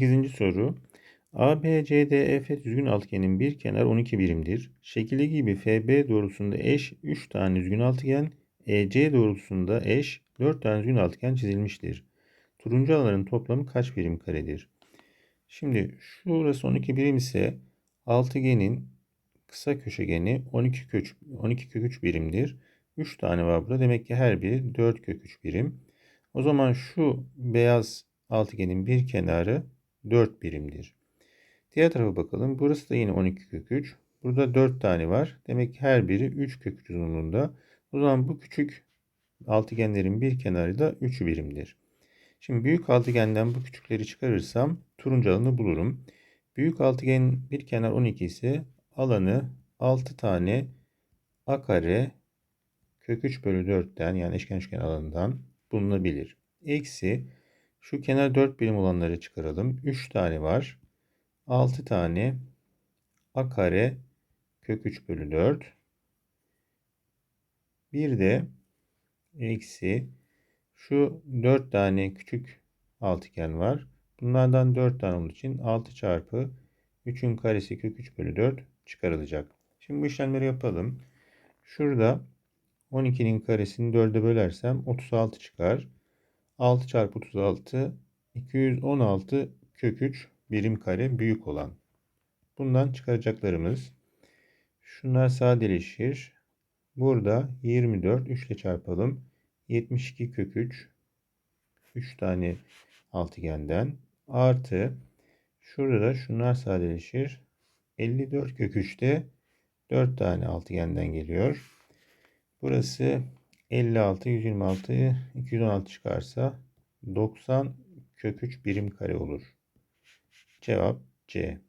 8. soru. ABCDEF düzgün altıgenin bir kenar 12 birimdir. Şekilde gibi FB doğrultusunda eş 3 tane düzgün altıgen, EC doğrultusunda eş 4 tane düzgün altıgen çizilmiştir. Turuncu alanların toplamı kaç birim karedir? Şimdi şurası 12 birim ise altıgenin kısa köşegeni 12 kök 12 kök 3 birimdir. 3 tane var burada. Demek ki her biri 4 kök 3 birim. O zaman şu beyaz altıgenin bir kenarı 4 birimdir. Diğer tarafa bakalım. Burası da yine 12 kök 3. Burada 4 tane var. Demek ki her biri 3 kök 3 uzunluğunda. O zaman bu küçük altıgenlerin bir kenarı da 3 birimdir. Şimdi büyük altıgenden bu küçükleri çıkarırsam turuncu alanı bulurum. Büyük altıgen bir kenar 12 ise alanı 6 tane a kare kök 3 bölü 4'ten yani eşkenar üçgen alanından bulunabilir. Eksi şu kenar 4 birim olanları çıkaralım. 3 tane var. 6 tane a kare kök 3 bölü 4. Bir de eksi şu 4 tane küçük altıgen var. Bunlardan 4 tane olduğu için 6 çarpı 3'ün karesi kök 3 bölü 4 çıkarılacak. Şimdi bu işlemleri yapalım. Şurada 12'nin karesini 4'e bölersem 36 çıkar. 6 çarpı 36 216 kök 3 birim kare büyük olan. Bundan çıkaracaklarımız şunlar sadeleşir. Burada 24 3 ile çarpalım. 72 kök 3 3 tane altıgenden artı şurada da şunlar sadeleşir. 54 kök 3'te 4 tane altıgenden geliyor. Burası 56, 126, 216 çıkarsa 90 kök 3 birim kare olur. Cevap C.